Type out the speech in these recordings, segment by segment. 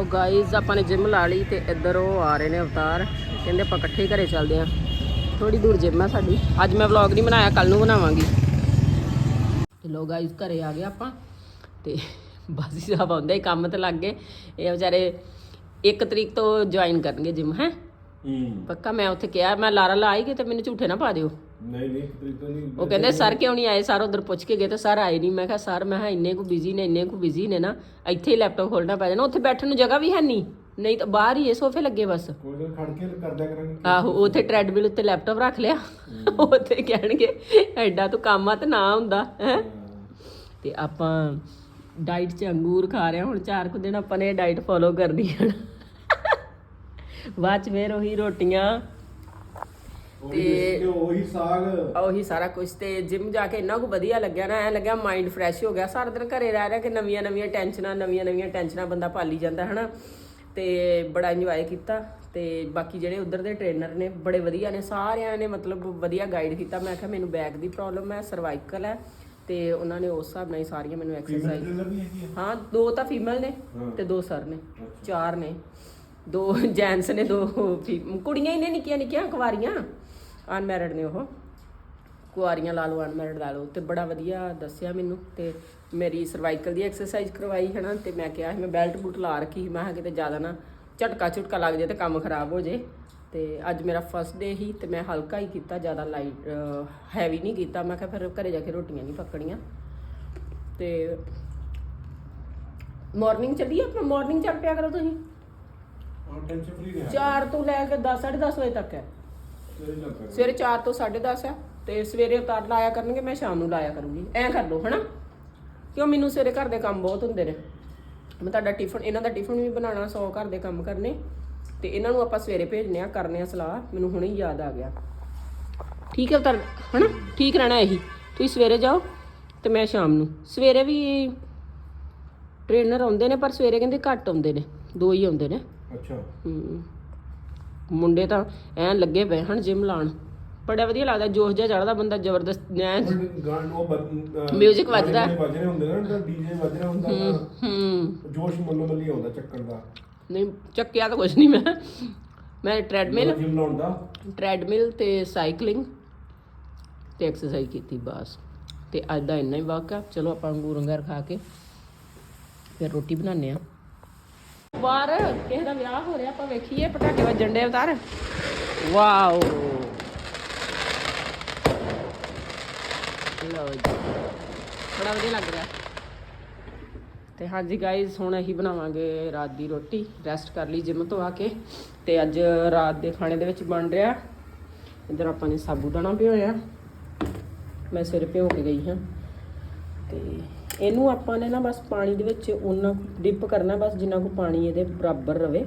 ਲੋ guys ਆਪਾਂ ਨੇ gym ਲਾ ਲਈ ਤੇ ਇੱਧਰ ਉਹ ਆ ਰਹੇ ਨੇ ਅਵਤਾਰ। ਕਹਿੰਦੇ ਆਪਾਂ ਇਕੱਠੇ ਘਰੇ ਚੱਲਦੇ ਆਂ। ਥੋੜੀ ਦੂਰ ਜਿਮ ਆ ਸਾਡੀ। ਅੱਜ ਮੈਂ ਵਲੌਗ ਨਹੀਂ ਬਣਾਇਆ ਕੱਲ ਨੂੰ ਬਣਾਵਾਂਗੀ। ਤੇ ਲੋ ਗਾਇਜ਼ ਘਰੇ ਆ ਗਏ ਆਪਾਂ। ਤੇ ਬਾਜੀ ਸਾਹਿਬ ਆਉਂਦੇ ਹੀ ਕੰਮ ਤੇ ਲੱਗ ਗਏ। ਇਹ ਵਿਚਾਰੇ 1 ਤਰੀਕ ਤੋਂ ਜੁਆਇਨ ਕਰਨਗੇ ਜਿਮ ਹੈ? ਹੂੰ। ਪੱਕਾ ਮੈਂ ਉੱਥੇ ਕਿਹਾ ਮੈਂ ਲਾਰਾ ਲਾਈ ਕਿ ਤੇ ਮੈਨੂੰ ਝੂਠੇ ਨਾ ਪਾ ਦਿਓ। ਨਹੀਂ ਨਹੀਂ ਇੱਕ ਤਰੀਕ ਤੋਂ ਨਹੀਂ। ਉਹ ਕਹਿੰਦੇ ਸਰ ਕਿਉਂ ਨਹੀਂ ਆਏ? ਸਰ ਉਧਰ ਪੁੱਛ ਕੇ ਗਏ ਤੇ ਸਰ ਆਏ ਨਹੀਂ। ਮੈਂ ਕਿਹਾ ਸਰ ਮੈਂ ਕਿਹਾ ਇੰਨੇ ਕੁ ਬਿਜ਼ੀ ਨੇ ਇੰਨੇ ਕੁ ਬਿਜ਼ੀ ਨੇ ਨਾ ਇੱਥੇ ਹੀ ਲੈਪਟਾਪ ਖੋਲਣਾ ਪੈ ਜਾਣਾ। ਉੱਥੇ ਬੈਠਣ ਨੂੰ ਜਗ੍ਹਾ ਵੀ ਹੈ ਨਹੀਂ। ਨਹੀਂ ਤਾਂ ਬਾਹਰ ਹੀ ਇਹ ਸੋਫੇ ਲੱਗੇ ਬਸ। ਕੋਈ ਨਾ ਖੜ ਕੇ ਕਰਦਿਆ ਕਰਾਂਗੇ। ਆਹੋ ਉੱਥੇ ਟ੍ਰੈਡਮਿਲ ਉੱਤੇ ਲੈਪਟਾਪ ਰੱਖ ਲਿਆ। ਉੱਥੇ ਕਹਿਣਗੇ ਐਡਾ ਤੂੰ ਕੰਮ ਆ ਤੇ ਨਾ ਹੁੰਦਾ ਹੈ? ਤੇ ਆਪਾਂ ਡਾਈਟ 'ਚ ਅੰਗੂਰ ਖਾ ਰਹੇ ਹਾਂ। ਹੁਣ ਚਾਰ ਕੁ ਦਿਨ ਆਪਾਂ ਨੇ ਡਾਈਟ ਫੋਲੋ ਕਰਨੀ ਹੈ ਬਾਅਦ 'ਚ ਫੇਰ ਉਹੀ ਰੋਟੀਆਂ ਤੇ ਉਹੀ ਸਾਗ। ਉਹੀ ਸਾਰਾ ਕੁਝ ਤੇ ਜਿਮ ਜਾ ਕੇ ਇੰਨਾ ਕੁ ਵਧੀਆ ਲੱਗਿਆ ਨਾ ਐ ਲੱਗਿਆ ਮਾਈਂਡ ਫਰੈਸ਼ ਹੋ ਗਿਆ। ਸਾਰਾ ਦਿਨ ਘਰੇ ਰਹਿ ਰਹਿ ਕੇ ਨਵੀਆਂ ਨਵੀਆਂ ਟੈਨਸ਼ਨਾਂ ਨਵੀਆਂ ਨਵੀਆਂ ਟੈਨਸ਼ਨਾਂ ਬੰਦਾ ਪਾਲੀ ਜਾਂਦਾ ਹਨਾ? ਤੇ ਬੜਾ ਇੰਜੋਏ ਕੀਤਾ ਤੇ ਬਾਕੀ ਜਿਹੜੇ ਉਧਰ ਦੇ ਟ੍ਰੇਨਰ ਨੇ ਬੜੇ ਵਧੀਆ ਨੇ ਸਾਰਿਆਂ ਨੇ ਮਤਲਬ ਵਧੀਆ ਗਾਈਡ ਕੀਤਾ। ਮੈਂ ਕਿਹਾ ਮੈਨੂੰ ਬੈਕ ਦੀ ਪ੍ਰੋਬਲਮ ਹੈ ਸਰਵਾਈਕਲ ਹੈ ਤੇ ਉਹਨਾਂ ਨੇ ਉਸ ਹਿਸਾਬ ਨਾਲ ਹੀ ਸਾਰੀਆਂ ਮੈਨੂੰ ਐਕਸਰਸਾਈਜ਼ ਹਾਂ ਦੋ ਤਾਂ ਫੀਮੇਲ ਨੇ। ਤੇ ਦੋ ਸਰ ਨੇ ਚਾਰ ਨੇ। ਦੋ ਜੈਂਟਸ ਨੇ ਦੋ ਕੁੜੀਆਂ ਹੀ ਨੇ ਨਿੱਕੀਆਂ ਨਿੱਕੀਆਂ ਕੁਵਾਰੀਆਂ। ਅਨਮੈਰਿਡ ਨੇ ਉਹ। ਕੁਆਰੀਆਂ ਲਾ ਲਓ ਅਨਮੈਰਿਡ ਲਾ ਲਓ। ਤੇ ਬੜਾ ਵਧੀਆ ਦੱਸਿਆ ਮੈਨੂੰ ਤੇ ਮੇਰੀ ਸਰਵਾਈਕਲ ਦੀ ਐਕਸਰਸਾਈਜ਼ ਕਰਵਾਈ ਹੈ ਨਾ ਤੇ ਮੈਂ ਕਿਹਾ ਸੀ ਮੈਂ ਬੈਲਟ ਬੂਟ ਲਾ ਰੱਖੀ ਸੀ। ਮੈਂ ਕਿਹਾ ਕਿਤੇ ਜ਼ਿਆਦਾ ਨਾ ਝਟਕਾ ਝੁਟਕਾ ਲੱਗ ਜੇ ਤੇ ਕੰਮ ਖਰਾਬ ਹੋ ਜੇ ਤੇ ਅੱਜ ਮੇਰਾ ਫਸਟ ਡੇ ਹੀ ਤੇ ਮੈਂ ਹਲਕਾ ਹੀ ਕੀਤਾ ਜ਼ਿਆਦਾ ਲਾਈਟ ਹੈਵੀ ਨਹੀਂ ਕੀਤਾ। ਮੈਂ ਕਿਹਾ ਫਿਰ ਘਰੇ ਜਾ ਕੇ ਰੋਟੀਆਂ ਨਹੀਂ ਪੱਕਣੀਆਂ। ਤੇ ਮਾਰਨਿੰਗ ਚੱਲੀਏ ਆਪਣਾ? ਮਾਰਨਿੰਗ ਚੱਲ ਪਿਆ ਕਰੋ ਤੁਸੀਂ। ਹਾਂ ਟੈਨਸ਼ਨ ਫ੍ਰੀ ਰਿਹਾ 4 ਤੋਂ ਲੈ ਕੇ 10 10:30 ਵਜੇ ਤੱਕ ਹੈ। ਸਵੇਰੇ ਚੱਲ ਪਿਆ ਸਵੇਰੇ 4 ਤੋਂ 10:30 ਹੈ ਤੇ ਸਵੇਰੇ ਉਤਾਰ ਲਾਇਆ ਕਰਨਗੇ ਮੈਂ ਸ਼ਾਮ ਨੂੰ ਲਾਇਆ ਕਰੂੰਗੀ। ਐਂ ਕਰ ਲਓ ਹਨਾ? ਕਿਉਂ ਮੈਨੂੰ ਸਵੇਰੇ ਘਰ ਦੇ ਕੰਮ ਬਹੁਤ ਹੁੰਦੇ ਨੇ। ਮੈਂ ਤੁਹਾਡਾ ਟਿਫਨ ਇਹਨਾਂ ਦਾ ਟਿਫਨ ਵੀ ਬਣਾਉਣਾ 100 ਘਰ ਦੇ ਕੰਮ ਕਰਨੇ ਤੇ ਇਹਨਾਂ ਨੂੰ ਆਪਾਂ ਸਵੇਰੇ ਭੇਜਨੇ ਆ ਕਰਨੇ ਆ ਸਲਾਹ ਮੈਨੂੰ ਹੁਣੇ ਹੀ ਯਾਦ ਆ ਗਿਆ। ਠੀਕ ਹੈ ਉਤਾਰ ਹਨਾ? ਠੀਕ ਰਹਿਣਾ ਇਹੀ। ਤੁਸੀਂ ਸਵੇਰੇ ਜਾਓ ਤੇ ਮੈਂ ਸ਼ਾਮ ਨੂੰ। ਸਵੇਰੇ ਵੀ ਟ੍ਰੇਨਰ ਆਉਂਦੇ ਨੇ ਪਰ ਸਵੇਰੇ ਕਹਿੰਦੇ ਘੱਟ ਆਉਂਦੇ ਨੇ ਦੋ ਹੀ ਆਉਂਦੇ ਨੇ। ਅੱਛਾ। ਹਮ। ਮੁੰਡੇ ਤਾਂ ਐਨ ਲੱਗੇ ਪਏ ਹਨ ਜਿਮ ਲਾਣ ਬੜਾ ਵਧੀਆ ਲੱਗਦਾ ਜੋਸ਼ ਜਿਹਾ ਚੜਦਾ ਬੰਦਾ ਜ਼ਬਰਦਸਤ ਐਨ ਗਾਣ ਉਹ Music ਵੱਜਦਾ। ਵੱਜਣੇ ਹੁੰਦੇ ਨੇ ਨਾ ਡੀਜੇ ਵੱਜ ਰਿਹਾ ਹੁੰਦਾ ਤਾਂ ਹੂੰ। ਜੋਸ਼ ਮੱਲੋ ਮੱਲੀ ਆਉਂਦਾ ਚੱਕਣ ਦਾ। ਨਹੀਂ ਚੱਕਿਆ ਤਾਂ ਕੁਝ ਨਹੀਂ ਮੈਂ। ਮੈਂ ਟ੍ਰੈਡਮਿਲ ਜਿਮ ਲਾਉਣ ਦਾ। ਟ੍ਰੈਡਮਿਲ ਤੇ ਸਾਈਕਲਿੰਗ ਤੇ ਐਕਸਰਸਾਈਜ਼ ਕੀਤੀ ਬਸ। ਤੇ ਅੱਜ ਦਾ ਇੰਨਾ ਹੀ ਵਰਕ ਆ ਚਲੋ ਆਪਾਂ ਅੰਗੂਰ ਅੰਗਰ ਖਾ ਕੇ ਫਿਰ ਰੋਟੀ ਬਣਾਉਂਦੇ ਆ ਬਾਹਰ ਕਿਸੇ ਦਾ ਵਿਆਹ ਹੋ ਰਿਹਾ, ਆਪਾਂ ਵੇਖੀਏ, ਪਟਾਕੇ ਵੱਜਣ ਦੇ ਉਤਾਰ। ਵਾਓ। ਲਓ ਜੀ। ਬੜਾ ਵਧੀਆ ਲੱਗ ਰਿਹਾ। ਤੇ ਹਾਂਜੀ ਗਾਇਜ਼ ਹੁਣ ਅਸੀਂ ਬਣਾਵਾਂਗੇ ਰਾਤ ਦੀ ਰੋਟੀ। ਰੈਸਟ ਕਰ ਲਈ ਜਿਮ ਤੋਂ ਆ ਕੇ। ਤੇ ਅੱਜ ਰਾਤ ਦੇ ਖਾਣੇ ਦੇ ਵਿੱਚ ਬਣ ਰਿਹਾ। ਇੱਧਰ ਆਪਾਂ ਨੇ ਸਾਬੂ ਦਾਣਾ ਭਿਓਇਆ। ਮੈਂ ਸਵੇਰੇ ਭਿਓ ਕੇ ਗਈ ਹਾਂ। ਤੇ ਇਹਨੂੰ ਆਪਾਂ ਨੇ ਨਾ ਬਸ ਪਾਣੀ ਦੇ ਵਿੱਚ ਉਹਨਾਂ ਡਿਪ ਕਰਨਾ, ਬਸ ਜਿੰਨਾ ਕੁ ਪਾਣੀ ਇਹਦੇ ਬਰਾਬਰ ਰਵੇ,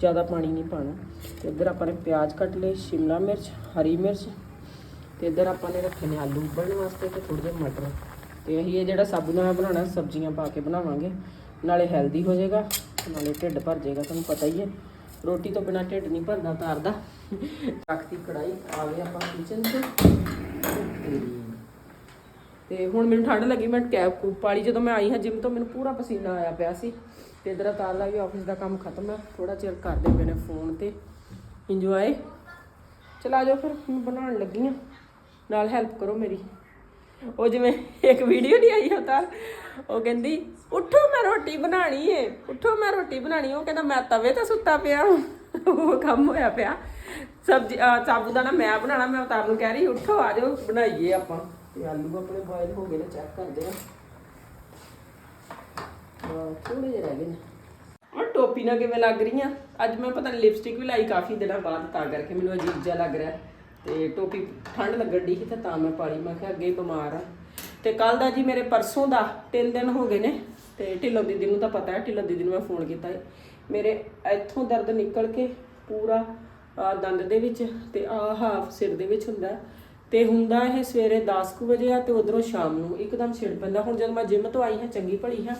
ਜ਼ਿਆਦਾ ਪਾਣੀ ਨਹੀਂ ਪਾਣਾ। ਤੇ ਇੱਧਰ ਆਪਾਂ ਨੇ ਪਿਆਜ਼ ਕੱਟ ਲਏ, ਸ਼ਿਮਲਾ ਮਿਰਚ, ਹਰੀ ਮਿਰਚ, ਤੇ ਇੱਧਰ ਆਪਾਂ ਨੇ ਰੱਖੇ ਨੇ ਆਲੂ ਉਬਲਣ ਵਾਸਤੇ ਤੇ ਥੋੜੇ ਜਿਹੇ ਮਟਰ। ਤੇ ਅਸੀਂ ਇਹ ਜਿਹੜਾ ਸਾਬੂਦਾਨਾ ਬਣਾਉਣਾ, ਸਬਜ਼ੀਆਂ ਪਾ ਕੇ ਬਣਾਵਾਂਗੇ। ਨਾਲੇ ਹੈਲਦੀ ਹੋ ਜਾਏਗਾ, ਨਾਲੇ ਢਿੱਡ ਭਰ ਜਾਏਗਾ, ਤੁਹਾਨੂੰ ਪਤਾ ਹੀ ਹੈ। ਰੋਟੀ ਤੋਂ ਬਿਨਾ ਢਿੱਡ ਨਹੀਂ ਭਰਦਾ ਤਾਰਦਾ ਰੱਖਤੀ ਕੜਾਈ ਆਵੇ ਆਪਾਂ ਕਿਚਨ 'ਚ ਤੇ ਹੁਣ ਮੈਨੂੰ ਠੰਡ ਲੱਗੀ, ਮੈਂ ਕੈਬ ਕੂਪ ਪਾਲੀ। ਜਦੋਂ ਮੈਂ ਆਈ ਹਾਂ ਜਿਮ ਤੋਂ, ਮੈਨੂੰ ਪੂਰਾ ਪਸੀਨਾ ਆਇਆ ਪਿਆ ਸੀ। ਤੇ ਇਧਰ ਤਾਲਾ ਵੀ ਆਫਿਸ ਦਾ ਕੰਮ ਖਤਮ ਹੈ ਥੋੜਾ ਚਿਰ ਕਰਦੇ ਪਏ ਨੇ ਫੋਨ ਤੇ। ਇੰਜੋਏ ਚਲਾ ਜਾਓ ਫਿਰ, ਮੈਂ ਬਣਾਉਣ ਲੱਗੀ ਆ ਨਾਲ ਹੈਲਪ ਕਰੋ ਮੇਰੀ। ਉਹ ਜਿਵੇਂ ਇੱਕ ਵੀਡੀਓ ਨਹੀਂ ਆਈ ਹੁੰਦਾ ਉਹ ਕਹਿੰਦੀ, ਉੱਠੋ, ਮੈਂ ਰੋਟੀ ਬਣਾਣੀ ਏ। ਉੱਠੋ, ਮੈਂ ਰੋਟੀ ਬਣਾਣੀ ਉਹ ਕਹਿੰਦਾ, ਮੈਂ ਤਵੇ ਤੇ ਸੁੱਤਾ ਪਿਆ ਉਹ ਕੰਮ ਹੋਇਆ ਪਿਆ। ਸਬਜ਼ੀ ਸਾਬੂਦਾਨਾ ਮੈਂ ਬਣਾਣਾ ਮੈਂ ਉਤਾਰ ਨੂੰ ਕਹਿ ਰਹੀ, ਉੱਠੋ, ਆ ਜਾਓ, ਬਣਾਈਏ ਆਪਾਂ। ਤੇ ਆਲੂ ਆਪਣੇ ਬੋਇਲ ਹੋ ਗਏ ਨੇ ਚੈੱਕ ਕਰਦੇ ਆ। ਥੋੜੇ ਜਿਹੇ ਰਹਿ ਗਏ ਨੇ। ਔਰ ਟੋਪੀ ਨਾਲ ਕਿਵੇਂ ਲੱਗ ਰਹੀ ਆ ਅੱਜ ਮੈਂ ਪਤਾ ਨਹੀਂ ਲਿਪਸਟਿਕ ਵੀ ਲਾਈ ਕਾਫੀ ਦਿਨਾਂ ਬਾਅਦ, ਤਾਂ ਕਰਕੇ ਮੈਨੂੰ ਅਜੀਬ ਜਿਹਾ ਲੱਗ ਰਿਹਾ। ਤੇ ਟੋਪੀ ਠੰਡ ਲੱਗਣ ਦੀ ਸੀ ਤੇ ਤਾਂ ਮੈਂ ਪਾਲੀ, ਮੈਂ ਕਿਹਾ ਅੱਗੇ ਬਿਮਾਰ ਆ। ਤੇ ਕੱਲ ਦਾ ਜੀ ਮੇਰੇ ਪਰਸੋਂ ਦਾ 3 ਦਿਨ ਹੋ ਗਏ ਨੇ। ਤੇ ਢਿੱਲੋਂ ਦੀਦੀ ਨੂੰ ਤਾਂ ਪਤਾ ਹੈ, ਢਿੱਲੋਂ ਦੀਦੀ ਨੂੰ ਮੈਂ ਫੋਨ ਕੀਤਾ। ਮੇਰੇ ਇੱਥੋਂ ਦਰਦ ਨਿਕਲ ਕੇ ਪੂਰਾ ਦੰਦ ਦੇ ਵਿੱਚ ਤੇ ਆ ਹਾਫ ਸਿਰ ਦੇ ਵਿੱਚ ਹੁੰਦਾ। ਹੈ। ਤੇ ਹੁੰਦਾ ਇਹ ਸਵੇਰੇ 10 ਕੁ ਵਜੇ ਆ ਤੇ ਉਧਰੋਂ ਸ਼ਾਮ ਨੂੰ ਇੱਕਦਮ ਛਿੜ ਪੈਂਦਾ। ਹੁਣ ਜਦੋਂ ਮੈਂ ਜਿਮ ਤੋਂ ਆਈ ਹਾਂ, ਚੰਗੀ ਭਲੀ ਹਾਂ,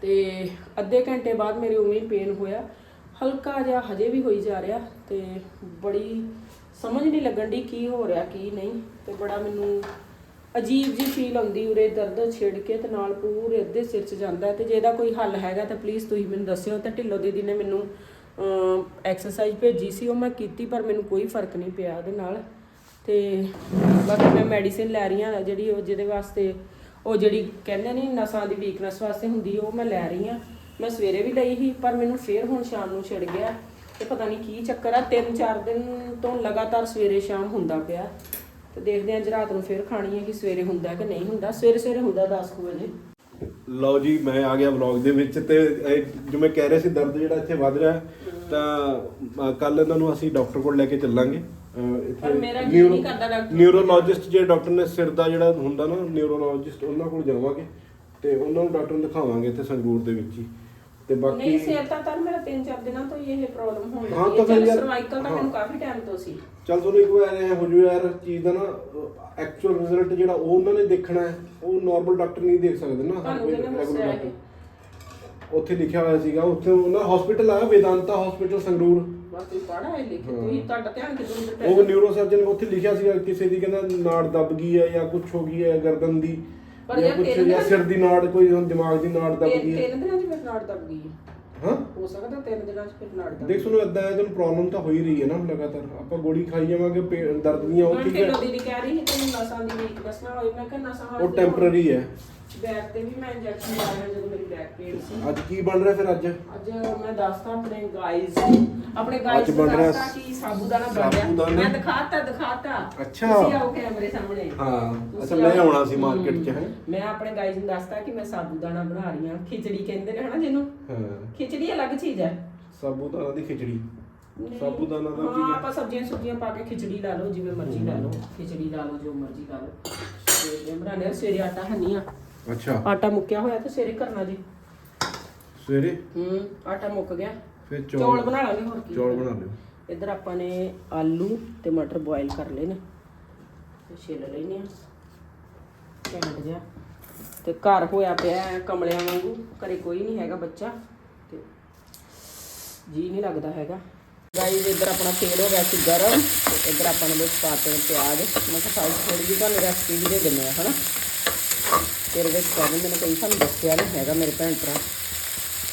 ਤੇ ਅੱਧੇ ਘੰਟੇ ਬਾਅਦ ਮੇਰੇ ਉਵੇਂ ਹੀ ਪੇਨ ਹੋਇਆ। ਹਲਕਾ ਜਿਹਾ ਹਜੇ ਵੀ ਹੋਈ ਜਾ ਰਿਹਾ ਤੇ ਬੜੀ ਸਮਝ ਨਹੀਂ ਲੱਗਣ ਦੀ ਕੀ ਹੋ ਰਿਹਾ, ਕੀ ਨਹੀਂ। ਤੇ ਬੜਾ ਮੈਨੂੰ ਅਜੀਬ ਜੀ ਫੀਲ ਆਉਂਦੀ, ਉਰੇ ਦਰਦ ਛਿੜ ਕੇ ਤੇ ਨਾਲ ਪੂਰੇ ਅੱਧੇ ਸਿਰ 'ਚ ਜਾਂਦਾ। ਹੈ ਤੇ ਜੇ ਇਹਦਾ ਕੋਈ ਹੱਲ ਹੈਗਾ ਤਾਂ ਪਲੀਜ਼ ਤੁਸੀਂ ਮੈਨੂੰ ਦੱਸਿਓ ਤਾਂ ਢਿੱਲੋ ਦੀਦੀ ਨੇ ਮੈਨੂੰ ਐਕਸਰਸਾਈਜ਼ ਭੇਜੀ ਸੀ, ਉਹ ਮੈਂ ਕੀਤੀ, ਪਰ ਮੈਨੂੰ ਕੋਈ ਫ਼ਰਕ ਨਹੀਂ ਪਿਆ ਉਹਦੇ ਨਾਲ। ਤੇ ਬਾਕੀ ਮੈਂ ਮੈਡੀਸਿਨ ਲੈ ਰਹੀ ਹਾਂ, ਜਿਹੜੀ ਉਹ, ਜਿਹਦੇ ਵਾਸਤੇ, ਉਹ ਜਿਹੜੀ ਕਹਿੰਦੇ ਨਹੀਂ ਨਸਾਂ ਦੀ ਵੀਕਨੈਸ ਵਾਸਤੇ ਹੁੰਦੀ, ਉਹ ਮੈਂ ਲੈ ਰਹੀ ਹਾਂ। ਮੈਂ ਸਵੇਰੇ ਵੀ ਲਈ ਸੀ, ਪਰ ਮੈਨੂੰ ਫੇਰ ਹੁਣ ਸ਼ਾਮ ਨੂੰ ਛਿੜ ਗਿਆ। ਤੇ ਪਤਾ ਨਹੀਂ ਕੀ ਚੱਕਰ ਆ ਤਿੰਨ ਚਾਰ ਦਿਨ ਤੋਂ ਲਗਾਤਾਰ ਸਵੇਰੇ ਸ਼ਾਮ ਹੁੰਦਾ ਪਿਆ। ਤੇ ਦੇਖਦੇ ਆਂ ਅੱਜ ਰਾਤ ਨੂੰ ਫੇਰ ਖਾਣੀ ਹੈ ਕਿ ਸਵੇਰੇ ਹੁੰਦਾ ਕਿ ਨਹੀਂ ਹੁੰਦਾ। ਸਵੇਰੇ ਸਵੇਰੇ ਹੁੰਦਾ 10 ਕੁ ਵਜੇ। ਲਓ ਜੀ ਮੈਂ ਆ ਗਿਆ ਵਲੌਗ ਦੇ ਵਿੱਚ ਤੇ ਇਹ ਜਿਵੇਂ ਕਹਿ ਰਹੇ ਸੀ ਦਰਦ ਜਿਹੜਾ ਇੱਥੇ ਵੱਧ ਰਿਹਾ ਹੈ, ਤਾਂ ਕੱਲ ਇਹਨਾਂ ਨੂੰ ਅਸੀਂ ਡਾਕਟਰ ਕੋਲ ਲੈ ਕੇ ਚੱਲਾਂਗੇ। ਅਹ ਪਰ ਮੇਰਾ ਇੱਥੇ ਜੀਅ ਨਹੀਂ ਕਰਦਾ ਡਾਕਟਰ ਨਿਊਰੋਲੋਜਿਸਟ ਜੇ ਡਾਕਟਰ ਨੇ ਸਿਰ ਦਾ ਜਿਹੜਾ ਹੁੰਦਾ ਨਾ ਨਿਊਰੋਲੋਜਿਸਟ ਉਹਨਾਂ ਕੋਲ ਜਾਵਾਂਗੇ ਤੇ ਉਹਨਾਂ ਨੂੰ ਡਾਕਟਰ ਨੂੰ ਦਿਖਾਵਾਂਗੇ ਇੱਥੇ ਸੰਗਰੂਰ ਦੇ ਵਿੱਚ ਹੀ। ਤੇ ਬਾਕੀ ਨਹੀਂ ਸਿਰ ਤਾਂ ਤਾਂ ਮੇਰਾ 3-4 ਦਿਨਾਂ ਤੋਂ ਹੀ ਇਹ ਪ੍ਰੋਬਲਮ ਹੋਣ ਹਾਂ, ਲੱਗੀ ਤਾਂ ਹੈ ਯਾਰ- ਸਰਵਾਈਕਲ ਤਾਂ ਹਾਂ। ਮੈਨੂੰ ਕਾਫੀ ਟਾਈਮ ਤੋਂ ਸੀ। ਚੱਲ ਤੁਹਾਨੂੰ ਇੱਕ ਵਾਰ ਇਹ ਹੋ ਜੂ ਯਾਰ ਚੀਜ਼ ਦਾ ਨਾ ਐਕਚੁਅਲ ਰਿਜ਼ਲਟ ਜਿਹੜਾ ਉਹ ਉਹਨਾਂ ਨੇ ਦੇਖਣਾ ਹੈ। ਉਹ ਨਾਰਮਲ ਡਾਕਟਰ ਨਹੀਂ ਦੇਖ ਸਕਦੇ ਨਾ ਹਰ ਤੁਹਾਨੂੰ ਕੋਈ ਕਿਹਨੇ regular ਦੱਸਿਆ doctor। ਇਹ? ਉੱਥੇ ਲਿਖਿਆ ਹੋਇਆ ਸੀਗਾ ਉੱਥੇ ਉਹਨਾਂ ਹਸਪੀਟਲ ਆ ਵੇਦਾਂਤਾ ਹਸਪੀਟਲ ਸੰਗਰੂਰ। ਬਸ ਤੁਸੀਂ ਪੜ੍ਹਾ ਹੈ ਲਿਖ ਤੁਸੀਂ ਤੁਹਾਡਾ ਧਿਆਨ ਕਿਦੋਂ ਉਹ ਪੈ ਨਿਊਰੋ ਸਰਜਨ ਉੱਥੇ ਲਿਖਿਆ ਸੀਗਾ ਕਿਸੇ ਦੀ ਕਹਿੰਦਾ ਨਾੜ ਦੱਬ ਗਈ ਹੈ ਜਾਂ ਕੁਝ ਹੋ ਗਈ ਹੈ ਗਰਦਨ ਦੀ। ਪਰ ਜਾਂ ਯਾਰ ਕੁਝ ਤੇਰੇ ਜਾਂ ਨਾਲ- ਸਿਰ ਦੀ ਨਾੜ ਕੋਈ ਹੁਣ ਦਿਮਾਗ ਦੀ ਨਾੜ ਦੱਬ ਤਿੰਨ ਗਈ ਹੈ। ਤਿੰਨ ਦਿਨਾਂ 'ਚ ਫਿਰ ਨਾੜ ਦੱਬ ਗਈ ਹੈ। ਹਾਂ? ਹੋ ਸਕਦਾ ਤਿੰਨ ਦਿਨਾਂ 'ਚ ਫਿਰ ਨਾੜ ਦੱਬ ਦੇਖ ਸੁਣੋ ਇਦਾਂ ਹੈ ਤੁਹਾਨੂੰ ਪ੍ਰੋਬਲਮ ਤਾਂ ਹੋ ਹੀ ਰਹੀ ਹੈ ਨਾ ਲਗਾਤਾਰ। ਆਪਾਂ ਗੋਲੀ ਖਾਈ ਜਾਵਾਂਗੇ ਪੇ- ਦਰਦ ਦੀਆਂ ਉਹ ਠੀਕ ਢਿੱਲੋਂ ਹੈ ਦੀਦੀ ਕਹਿ ਰਹੀ ਸੀ ਤੈਨੂੰ ਨਸਾਂ ਦੀ ਵੀਕਨੈਸ ਨਾ ਹੋਈ ਮੈਂ ਕਿਹਾ ਨਸਾਂ ਉਹ ਟੈਂਪਰੇਰੀ ਹੈ। ਬੈਕ ਤੇ ਵੀ ਮੈਂ ਇੰਜੈਕਸ਼ਨ ਲਾਇਆ ਜਦੋਂ ਮੇਰੀ ਬੈਕ ਪੇਨ ਸੀ। ਅੱਜ ਕੀ ਬਣ ਰਿਹਾ ਫਿਰ ਅੱਜ? ਅੱਜ ਮੈਂ ਦੱਸਦਾ ਆਪਣੇ ਗਾਇਜ਼ ਆਪਣੇ ਗਾਇਜ਼ ਅੱਜ ਬਣ ਰਿਹਾ ਦੱਸਦਾ ਕਿ ਸਾਬੂਦਾਨਾ ਬਣ ਰਿਹਾ। ਸਾਬੂਦਾਨਾ। ਮੈਂ ਦਿਖਾਤਾ ਦਿਖਾਤਾ। ਅੱਛਾ। ਤੁਸੀਂ ਆਓ ਕੈਮਰੇ ਸਾਹਮਣੇ। ਹਾਂ। ਅੱਛਾ ਤੁਸੀਂ ਮੈਂ ਆਓ। ਆਉਣਾ ਸੀ ਮਾਰਕੀਟ 'ਚ ਹੈ। ਮੈਂ ਆਪਣੇ ਗਾਇਜ਼ ਨੂੰ ਦੱਸਤਾ ਕਿ ਮੈਂ ਸਾਬੂਦਾਨਾ ਬਣਾ ਰਹੀ ਹਾਂ। ਖਿਚੜੀ ਕਹਿੰਦੇ ਨੇ ਹਨਾ ਜਿਹਨੂੰ? ਹਾਂ। ਖਿਚੜੀ ਅਲੱਗ ਚੀਜ਼ ਹੈ। ਸਾਬੂਦਾਨਾ ਦੀ ਖਿਚੜੀ। ਸਾਬੂਦਾਨਾ ਦਾ ਹਾਂ ਕੀ ਹੈ? ਆਪਾਂ ਸਬਜ਼ੀਆਂ ਸੁਬਜ਼ੀਆਂ ਪਾ ਕੇ ਖਿਚੜੀ ਲਾ ਲਓ ਜਿਵੇਂ ਮਰਜ਼ੀ ਲਾ ਲਓ। ਖਿਚੜੀ ਲਾ ਲਓ ਜੋ ਮਰਜ਼ੀ ਲਾ ਲਓ। ਤੇ ਬਣਾਣੇ ਆ ਸਵੇਰੇ ਆਟਾ ਹੈ ਨਹੀਂ ਆ ਅੱਛਾ। ਆਟਾ ਮੁੱਕਿਆ ਹੋਇਆ ਤੇ ਸਵੇਰੇ ਕਰਨਾ ਜੀ। ਸਵੇਰੇ? ਹੂੰ ਆਟਾ ਮੁੱਕ ਗਿਆ। ਫਿਰ ਚੌਲ ਚੌਲ ਬਣਾ ਲਾਂਗੇ ਹੋਰ ਕੀ। ਚੌਲ ਬਣਾ ਲਿਓ। ਇੱਧਰ ਆਪਾਂ ਨੇ ਆਲੂ ਤੇ ਮਟਰ ਬੋਇਲ ਕਰ ਲਏ ਨੇ। ਤੇ ਛਿੱਲ ਲੈਨੇ ਆ। ਘੈਂਟ ਜਿਹਾ। ਤੇ ਘਰ ਹੋਇਆ ਪਿਆ ਹੈ ਕਮਲਿਆਂ ਵਾਂਗੂ। ਘਰੇ ਕੋਈ ਨਹੀਂ ਹੈਗਾ ਬੱਚਾ। ਤੇ ਜੀ ਨਹੀਂ ਲੱਗਦਾ ਹੈਗਾ। ਗਾਈਜ਼ ਇੱਧਰ ਆਪਣਾ ਤੇਲ ਹੋ ਗਿਆ ਸੀ ਗਰਮ। ਤੇ ਇੱਧਰ ਆਪਾਂ ਨੇ ਵਿੱਚ ਪਾਤੇ ਨੇ ਪਿਆਜ਼। ਮੈਂ ਕਿਹਾ ਸਾਈਜ਼ ਥੋੜੀ ਜਿਹੀ ਤੁਹਾਨੂੰ ਰੈਸਪੀ ਵੀ ਦੇ ਦਿੰਦੇ ਆ ਹਨਾ? ਤੇਰੇ ਵਿੱਚ ਪਾ ਦਿੰਦੇ ਨੇ ਕਈ ਸਾਨੂੰ ਦੱਸਿਆ ਨਹੀਂ ਹੈਗਾ ਮੇਰੇ ਭੈਣ ਭਰਾ।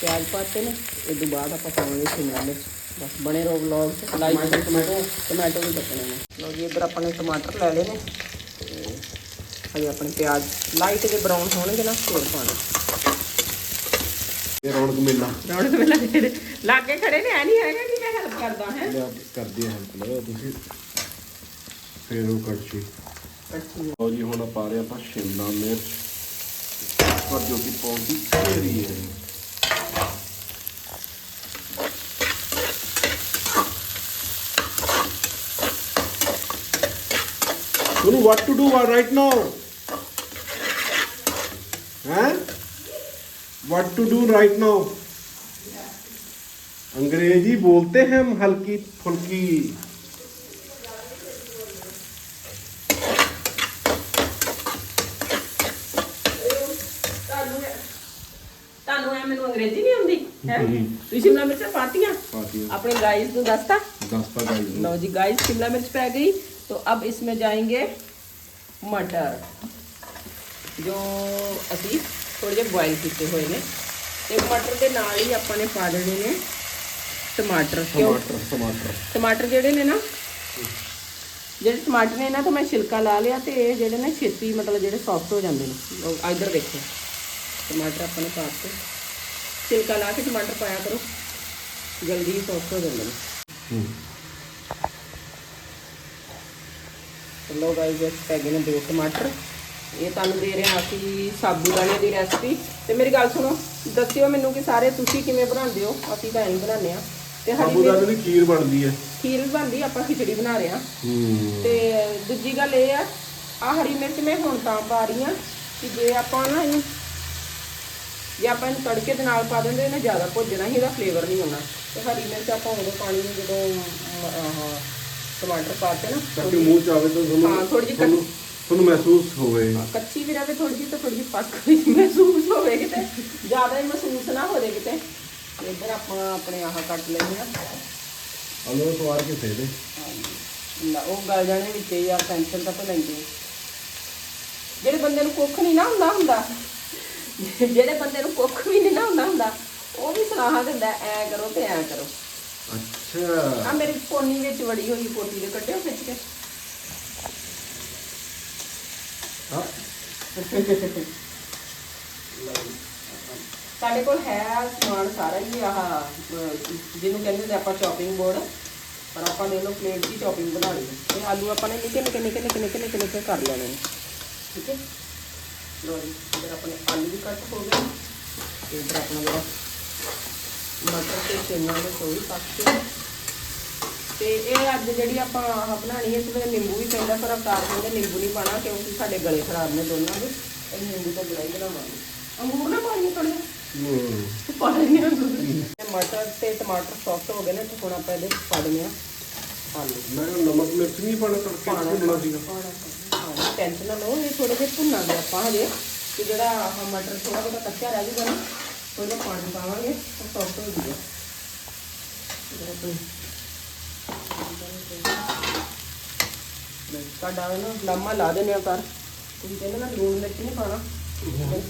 ਪਿਆਜ਼ ਪਾਤੇ ਨੇ ਇਹ ਤੋਂ ਬਾਅਦ ਆਪਾਂ ਪਾਵਾਂਗੇ ਸ਼ਿਮਲਾ ਮਿਰਚ ਬਸ ਬਣੇ ਰਹੋ ਵਲੌਗ ਚ। ਲਾਈਕ ਟਮਾਟੋ ਟਮਾਟੋ ਵੀ ਕੱਟਣੇ ਨੇ। ਲਓ ਜੀ ਇੱਧਰ ਆਪਾਂ ਨੇ ਟਮਾਟਰ ਲੈ ਲਏ ਨੇ। ਤੇ ਹਜੇ ਆਪਣੇ ਪਿਆਜ਼ ਲਾਈਟ ਜੇ ਬਰਾਊਨ ਹੋਣਗੇ ਨਾ ਫਿਰ ਪਾਣਾ ਇਹ ਰੌਣਕ ਮੇਲਾ। ਰੌਣਕ ਵੇਲਾ ਜਿਹੜੇ ਲਾਗੇ ਖੜੇ ਨੇ ਐ ਨਹੀਂ ਹੈਗਾ ਕਿ ਮੈਂ ਹੈਲਪ ਕਰਦਾ ਹੈ? ਕਰਦੇ ਆ ਹੈਲਪ ਲਓ ਤੁਸੀਂ। ਫਿਰ ਉਹ ਕੜਛੀ ਅੱਛਾ ਲਓ ਜੀ ਹੁਣ ਪਾ ਰਹੇ ਆਪਾਂ ਸ਼ਿਮਲਾ ਮਿਰਚ। पर जो कि पौधी दे रही है गुरु what to do right now हैं what to do right now अंग्रेज़ी बोलते हैं हम हल्की फुल्की ਹੈ ਤੁਸੀਂ ਸ਼ਿਮਲਾ ਮਿਰਚਾਂ ਪਾਤੀਆਂ पाती अपने गाइस को दस्ता दस पका लो जी गाइस शिमला मिर्च पै गई तो अब इसमें जाएंगे मटर ਜੋ ਅਸੀਂ ਥੋੜੇ ਜਿਹਾ ਬੋਇਲ ਕੀਤੇ ਹੋਏ ਨੇ ਤੇ ਮਟਰ ਦੇ ਨਾਲ ਹੀ ਆਪਾਂ ਨੇ ਪਾ ਦੇਣੇ ਨੇ ਟਮਾਟਰ ਕਿਉਂ टमाटर टमाटर ਟਮਾਟਰ ਜਿਹੜੇ ਨੇ ਨਾ ਜਿਹੜੇ ਟਮਾਟਰ ਨੇ ਇਹਨਾਂ ਤੋਂ ਮੈਂ ਛਿਲਕਾ ਲਾ ਲਿਆ ਤੇ ਇਹ ਜਿਹੜੇ ਨੇ ਛੇਤੀ ਮਤਲਬ ਜਿਹੜੇ ਸੌਫਟ ਹੋ ਜਾਂਦੇ ਨੇ ਲਓ ਇੱਧਰ ਦੇਖੋ ਟਮਾਟਰ ਆਪਾਂ ਨੇ ਪਾਤੇ ਛਿਲਕਾ ਲਾ ਕੇ ਟਮਾਟਰ ਪਾਇਆ ਕਰੋ। ਜਲਦੀ ਹੀ ਸੌਫਟ ਹੋ ਜਾਂਦੇ ਨੇ। ਲੋ ਗਾਈਸ ਇਸ ਪੈ ਗਏ ਨੇ ਦੋ ਟਮਾਟਰ। ਇਹ ਤੁਹਾਨੂੰ ਦੇ ਰਹੇ ਹਾਂ ਅਸੀਂ ਸਾਬੂਦਾਨੇ ਦੀ ਰੈਸਪੀ ਤੇ ਮੇਰੀ ਗੱਲ ਸੁਣੋ ਦੱਸਿਓ ਮੈਨੂੰ ਕਿ ਸਾਰੇ ਤੁਸੀਂ ਕਿਵੇਂ ਬਣਾਉਂਦੇ ਹੋ? ਅਸੀਂ ਤਾਂ ਐਂ ਬਣਾਉਂਦੇ ਆ ਤੇ ਸਾਬੂਦਾਨੇ ਦੀ ਖੀਰ ਬਣਦੀ ਹੈ। ਖੀਰ ਬਣਦੀ ਆਪਾਂ ਖਿਚੜੀ ਬਣਾ ਰਹੇ ਹਾਂ। ਹੂੰ। ਤੇ ਦੂਜੀ ਗੱਲ ਇਹ ਆ ਆ ਹਰੀ ਮਿਰਚ ਮੈਂ ਹੁਣ ਤਾਂ ਪਾ ਰਹੀ ਆ ਕਿ ਜੇ ਆਪਾਂ ਨਾ ਇਹਨੂੰ ਜੇ ਆਪਾਂ ਇਹਨੂੰ ਤੜਕੇ ਦੇ ਨਾਲ ਪਾ ਦਿੰਦੇ ਇਹਨੇ ਜ਼ਿਆਦਾ ਭੁੱਜਣਾ ਇਹਦਾ ਫਲੇਵਰ ਨਹੀਂ ਆਉਣਾ। ਤੇ ਹਰੀ ਮਿਰਚ ਆਪਾਂ ਉਦੋਂ ਪਾਣੀ ਨੂੰ ਜਦੋਂ ਆਹ ਟਮਾਟਰ ਪਾਤੇ ਨਾ ਤਾਂ ਕਿ ਮੂੰਹ ਚ ਆਵੇ ਤਾਂ ਤੁਹਾਨੂੰ ਹਾਂ, ਥੋੜ੍ਹੀ ਜਿਹੀ ਤੁਹਾਨੂੰ ਤੁਹਾਨੂੰ ਮਹਿਸੂਸ ਹੋਵੇ। ਕੱਚੀ ਵੀ ਰਵੇ ਥੋੜੀ ਜਿਹੀ ਤਾਂ ਥੋੜੀ ਜਿਹੀ ਪੱਕ ਵੀ ਮਹਿਸੂਸ ਹੋਵੇ ਕਿਤੇ। ਜ਼ਿਆਦਾ ਹੀ ਮਹਿਸੂਸ ਨਾ ਹੋਵੇ ਕਿਤੇ। ਇੱਧਰ ਆਪਾਂ ਆਪਣੇ ਆਹ ਕੱਟ ਲੈਂਦੇ ਆ ਆਲੂ ਸਵਾਰ ਕੇ ਦੇ ਦੇ ਨਾ ਉਹ ਗਲ ਜਾਣੇ ਵਿੱਚ ਯਾਰ ਟੈਨਸ਼ਨ ਤਾਂ ਲੈਂਦੇ ਜਿਹੜੇ ਬੰਦੇ ਨੂੰ ਕੁੱਖ ਨਹੀਂ ਨਾ ਹੁੰਦਾ ਹੁੰਦਾ। ਜਿਹੜੇ ਬੰਦੇ ਨੂੰ ਕੁੱਖ ਵੀ ਨਹੀਂ ਨਾ ਹੁੰਦਾ ਹੁੰਦਾ ਉਹ ਵੀ ਸਲਾਹਾਂ ਦਿੰਦਾ ਐ ਕਰੋ ਤੇ ਐ ਕਰੋ। ਅੱਛਾ। ਆ ਮੇਰੀ ਪੋਨੀ ਵਿੱਚ ਵੜੀ ਹੋਈ ਪੋਟੀ ਦੇ ਕੱਟਿਓ ਖਿੱਚ ਕੇ। ਹਾਂ। ਸਾਡੇ ਕੋਲ ਹੈ ਸਮਾਨ ਸਾਰਾ ਹੀ ਆਹ ਜਿਹਨੂੰ ਕਹਿੰਦੇ ਨੇ ਆਪਾਂ ਚੌਪਿੰਗ ਬੋਰਡ ਪਰ ਆਪਾਂ ਨੇ ਲੋ ਪਲੇਟ ਦੀ ਚੌਪਿੰਗ ਬਣਾ ਲਈ। ਤੇ ਆਲੂ ਆਪਾਂ ਨੇ ਨਿੱਕੇ ਨਿੱਕੇ ਨਿੱਕੇ ਨਿੱਕੇ ਨਿੱਕੇ ਨਿੱਕੇ ਕਰ ਲੈਣੇ ਨੇ। ਠੀਕ ਹੈ? ਲੋ ਜੀ ਇਧਰ ਆਪਣੇ ਆਲੂ ਵੀ ਕੱਟ ਹੋ ਗਏ। ਤੇ ਇਧਰ ਆਪਣਾ ਜਿਹੜਾ ਮਟਰ ਤੇ ਚਨਾ ਦੇ ਕੋਈ ਪੱਕ ਕੇ। ਤੇ ਇਹ ਅੱਜ ਜਿਹੜੀ ਆਪਾਂ ਆਹ ਬਣਾਣੀ ਹੈ ਇਸ ਵਿੱਚ ਨਿੰਬੂ ਵੀ ਪੈਂਦਾ ਪਰ ਅਵਤਾਰ ਕਹਿੰਦੇ ਨਿੰਬੂ ਨਹੀਂ ਪਾਣਾ ਕਿਉਂਕਿ ਸਾਡੇ ਗਲੇ ਖਰਾਬ ਨੇ ਦੋਨਾਂ ਦੇ। ਇਹ ਨਿੰਬੂ ਤੋਂ ਬੁਲਾਈ ਬਣਾਵਾਂਗੇ। ਅੰਗੂਰ ਨਾ ਪਾਣੀ ਥੋੜੇ ਹੂੰ ਮਟਰ ਤੇ ਟਮਾਟਰ ਸੌਫਟ ਹੋ ਗਏ ਨੇ ਤੇ ਹੁਣ ਆਪਾਂ ਇਹਦੇ ਪਾ ਦਿੰਦੇ ਆ ਆਲੂ। ਮੈਂ ਨਮਕ ਮਿਰਚ ਨਹੀਂ ਪਾਣਾ ਤੜਕੇ ਪਾਣਾ ਸੀਗਾ। ਪਾਣਾ ਟੈਨਸ਼ਨ ਨਾ ਲਓ ਇਹ ਥੋੜੇ ਜਿਹੇ ਭੁੰਨਾਂਗੇ ਆਪਾਂ ਹਜੇ ਕਿ ਜਿਹੜਾ ਆਹ ਮਟਰ ਥੋੜਾ ਬਹੁਤਾ ਕੱਚਾ ਰਹਿ ਜੂਗਾ ਨਾ ਉਹਦਾ ਪਾਣੀ ਪਾਵਾਂਗੇ ਉਹ ਸੌਫਟ ਹੋ ਜੂਗਾ। ਸਾਡਾ ਨਾ ਲਾਮਾ ਲਾ ਦਿੰਦੇ ਆ ਕਰ ਤੁਸੀਂ ਕਹਿੰਦੇ ਨਾ ਲੂਣ ਮਿਰਚ ਨਹੀਂ ਪਾਣਾ